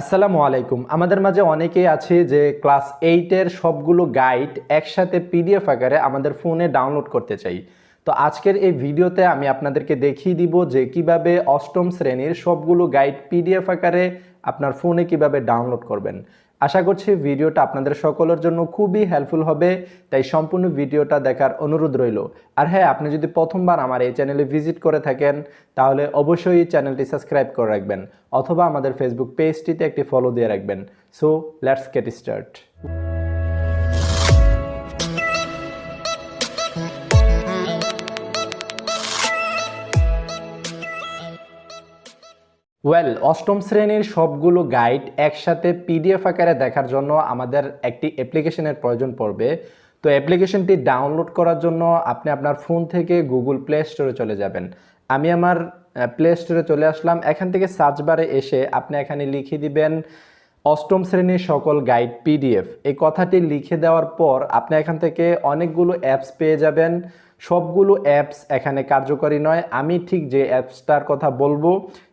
আসসালামু আলাইকুম। আমাদের মাঝে অনেকেই আছে যে ক্লাস এইটের সবগুলো গাইড একসাথে পিডিএফ আকারে আমাদের ফোনে ডাউনলোড করতে চাই। তো আজকের এই ভিডিওতে আমি আপনাদেরকে দেখিয়ে দিব যে কীভাবে অষ্টম শ্রেণির সবগুলো গাইড পিডিএফ আকারে আপনার ফোনে কীভাবে ডাউনলোড করবেন। আশা করছি ভিডিওটা আপনাদের সকলের জন্য খুবই হেল্পফুল হবে, তাই সম্পূর্ণ ভিডিওটা দেখার অনুরোধ রইল। আর হ্যাঁ আপনি যদি প্রথমবার আমার এই চ্যানেলে ভিজিট করে থাকেন, তাহলে অবশ্যই চ্যানেলটি সাবস্ক্রাইব করে রাখবেন, অথবা আমাদের ফেসবুক পেজটিতে একটি ফলো দিয়ে রাখবেন। So let's get start well অষ্টম শ্রেণির সবগুলো গাইড একসাথে পিডিএফ আকারে দেখার জন্য আমাদের একটি অ্যাপ্লিকেশনের প্রয়োজন পড়বে। তো অ্যাপ্লিকেশনটি ডাউনলোড করার জন্য আপনি আপনার ফোন থেকে গুগল প্লে স্টোরে চলে যাবেন। আমি আমার প্লে স্টোরে চলে আসলাম। এখান থেকে সার্চ বারে এসে আপনি এখানে লিখে দিবেন অষ্টম শ্রেণির সকল গাইড পিডিএফ। এই কথাটি লিখে দেওয়ার পর আপনি এখান থেকে অনেকগুলো অ্যাপস পেয়ে যাবেন। সবগুলো অ্যাপস এখানে কার্যকরী নয়। আমি ঠিক যে অ্যাপসটার কথা বলব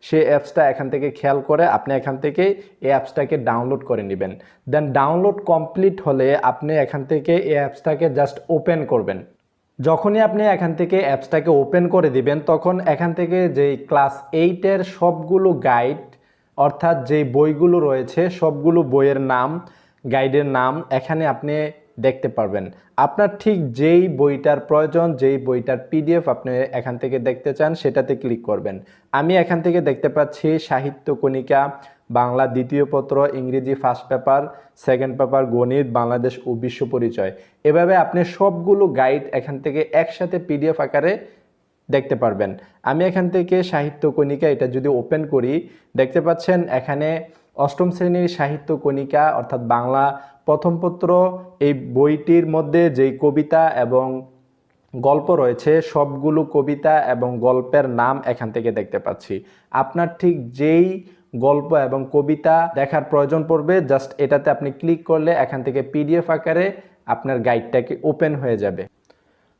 সেই অ্যাপসটা এখান থেকে খেয়াল করে আপনি এখান থেকে এই অ্যাপসটাকে ডাউনলোড করে নেবেন। দেন ডাউনলোড কমপ্লিট হলে আপনি এখান থেকে এই অ্যাপসটাকে জাস্ট ওপেন করবেন। যখনই আপনি এখান থেকে অ্যাপসটাকে ওপেন করে দিবেন, তখন এখান থেকে যেই ক্লাস এইটের সবগুলো গাইড অর্থাৎ যেই বইগুলো রয়েছে, সবগুলো বইয়ের নাম, গাইডের নাম এখানে আপনি দেখতে পারবেন। আপনার ঠিক যেই বইটার প্রয়োজন, যেই বইটার পিডিএফ আপনি এখান থেকে দেখতে চান, সেটাতে ক্লিক করবেন। আমি এখান থেকে দেখতে পাচ্ছি সাহিত্য কণিকা, বাংলা দ্বিতীয় পত্র, ইংরেজি ফার্স্ট পেপার সেকেন্ড পেপার গণিত, বাংলাদেশ ও বিশ্ব পরিচয়। এভাবে আপনি সবগুলো গাইড এখান থেকে একসাথে পিডিএফ আকারে দেখতে পারবেন। আমি এখান থেকে সাহিত্য কণিকা এটা যদি ওপেন করি, দেখতে পাচ্ছেন এখানে অষ্টম শ্রেণির সাহিত্য কণিকা অর্থাৎ বাংলা প্রথম পত্র, এই বইটির মধ্যে যেই কবিতা এবং গল্প রয়েছে, সবগুলো কবিতা এবং গল্পের নাম এখান থেকে দেখতে পাচ্ছি। আপনার ঠিক যেই গল্প এবং কবিতা দেখার প্রয়োজন পড়বে, জাস্ট এটাতে আপনি ক্লিক করলে এখান থেকে পিডিএফ আকারে আপনার গাইডটাকে ওপেন হয়ে যাবে।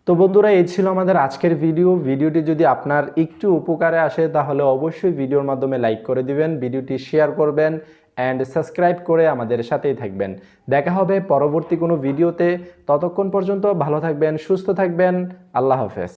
তো বন্ধুরা, এই ছিল আমাদের আজকের ভিডিও ভিডিওটি যদি আপনার একটু উপকারে আসে, তাহলে অবশ্যই ভিডিওর মাধ্যমে লাইক করে দিবেন ভিডিওটি শেয়ার করবেন অ্যান্ড সাবস্ক্রাইব করে আমাদের সাথেই থাকবেন। দেখা হবে পরবর্তী কোনো ভিডিওতে ততক্ষণ পর্যন্ত ভালো থাকবেন, সুস্থ থাকবেন। আল্লাহ হাফেজ।